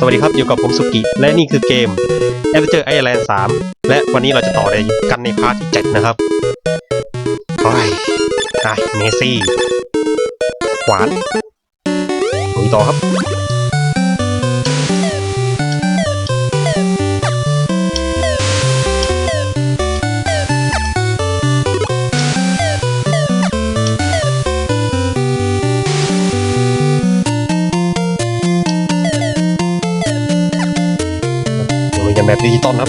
สวัสดีครับ อยู่กับผมสุกิ และนี่คือเกม Adventure Island 3 และวันนี้เราจะต่อเลยกันในพาร์ทที่ 7 นะครับ โอ้ยอะเมซี่ หวานลุยต่อครับ แบบดิจิตอลครับ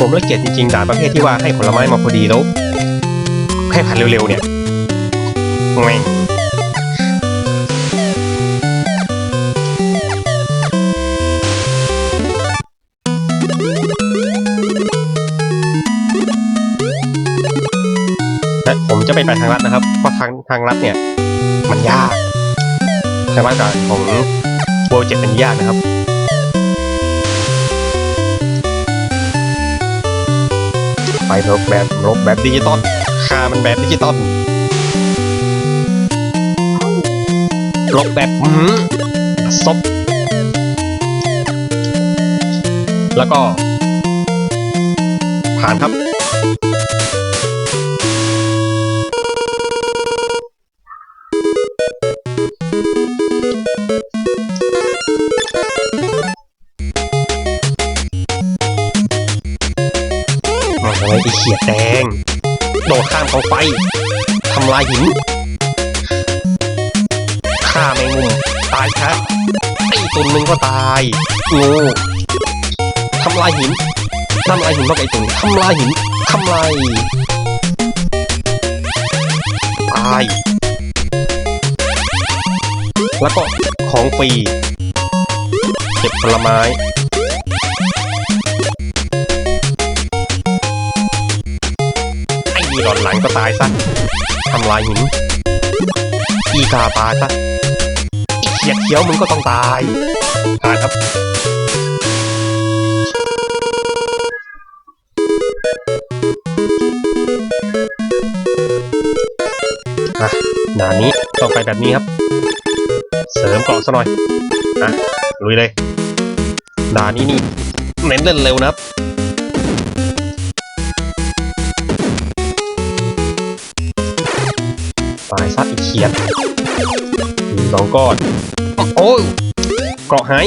ผมละเกียดจริงๆด่านประเภทที่ว่าให้ผลไม้มาพอดีแล้วแค่ผ่านเร็วๆเนี่ยแม่งและผมจะไม่ไปทางลัดนะครับ เพราะทางทางลัดเนี่ย มันยาก ทางลัดกับของโวเจ็ดเป็นยากนะครับ ไปรบแบบรบแบบดิจิตอลคามันแบบดิจิตอลรบแบบอืมซบแล้วก็ ผ่านครับ ข้ามกองไฟทำลายหินฆ่าแมงมุมตายครับไอตุนหนึ่งก็ตายงูทำลายหินทำลายหินก็ไอตุนทำลายหินทำลายตายแล้วก็ของฟรีเก็บผลไม้ อ้นี่หลอนหลังก็ตายซะทำลายหิน อีกาตายซะอีเขียดเขียวมึงก็ต้องตายผ่านครับอะด่านนี้ต้องไปแบบนี้ครับ เสริมเกาะซะหน่อยอะลุยเลยด่านนี้นี่เน้นเล่นเร็วนะครับ ตายซะอีกเขียดมีสองก้อน โอ้ยเกราะหาย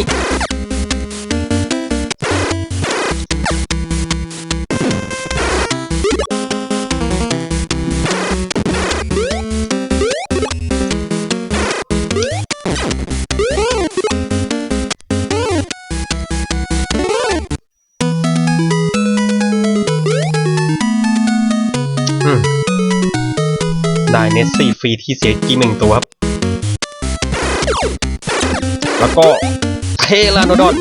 ได้เนสซี่ฟรีที่เสียกีหนึ่งตัวครับ แล้วก็เทลาโนดอน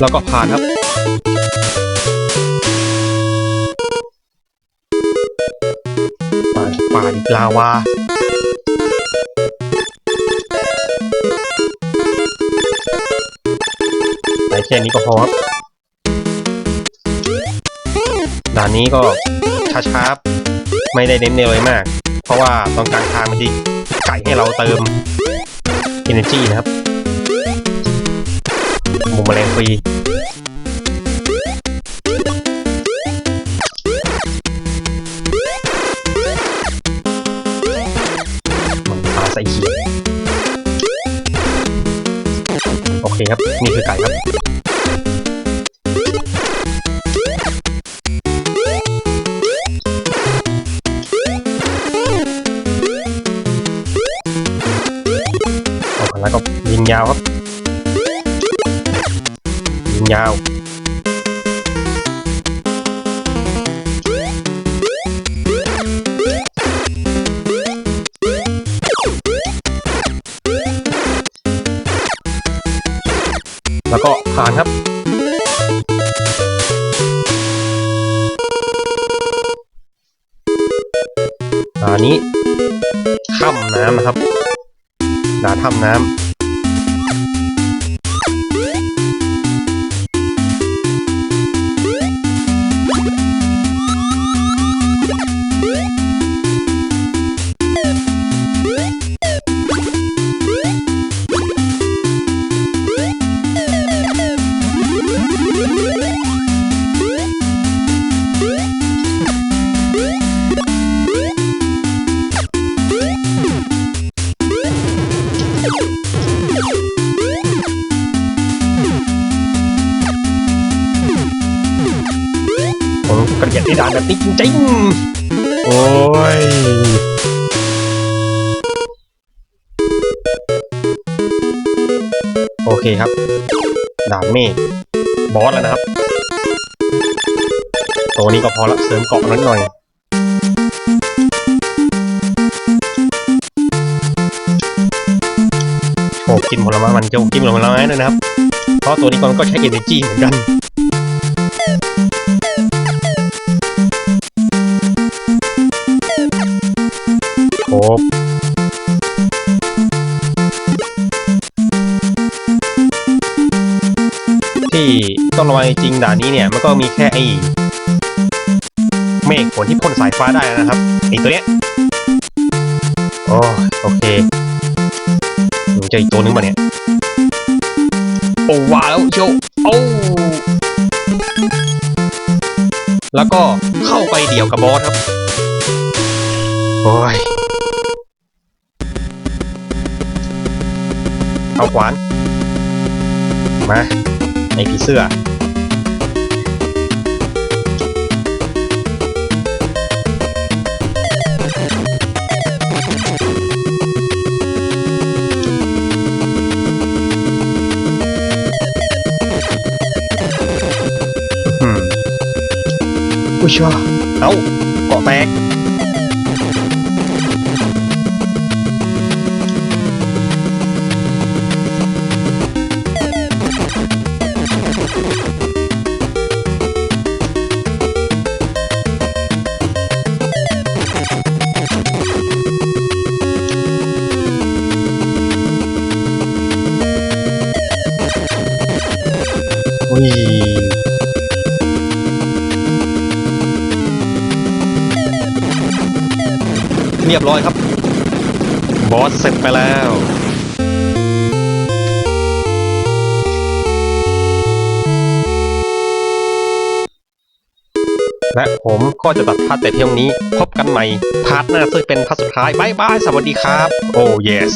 แล้วก็ผ่านครับ ป่าป่าดิลาวา แค่นี้ก็พอครับด่านนี้ก็ช้าๆไม่ได้เน้นเร็วเลยมาก เพราะว่าตอนกลางทางมันจะไก่ให้เราเติม energy นะครับมุมแมลงฟรีมันปลาใส่เขียโอเคครับ นี่คือไก่ครับ ยาวครับยิงยาวแล้วก็ผ่านครับอันนี้ถ้ำน้ำนะครับด่าถ้ำน้ำ ในด่านแบบนี้จริงๆ โอ้ย โอเคครับ ด่านเมฆบอสแล้วนะครับ ตัวนี้ก็พอละเสริมเกาะนิดหน่อยโอ้กินผลไม้มันจะกินผลไม้ด้วยนะครับ เพราะตัวนี้มันก็ใช้ energy เหมือนกัน ที่ต้องระวังจริงๆด่านนี้เนี่ย มันก็มีแค่ไอ้เมฆฝนที่พ่นสายฟ้าได้นะครับไอ้ตัวเนี้ยโอ้ยโอเคมันเจออีกตัวนึงมาเนี่ย โอ้ว้าวโชว์โอ้แล้วก็เข้าไปเดี่ยวกับบอสครับ โอ้ย เอาขวาน มา ไอผีเสื้ออืมอุ้ยชัวเอาเกาะแตก อุ้ยเรียบร้อยครับ บอสเสร็จไปแล้วและผมก็จะตัดพาร์ทแต่เที่ยงนี้ พบกันใหม่พาร์ทหน้าซึ่งเป็นพาร์ทสุดท้ายบายบาย สวัสดีครับ โอ้ yes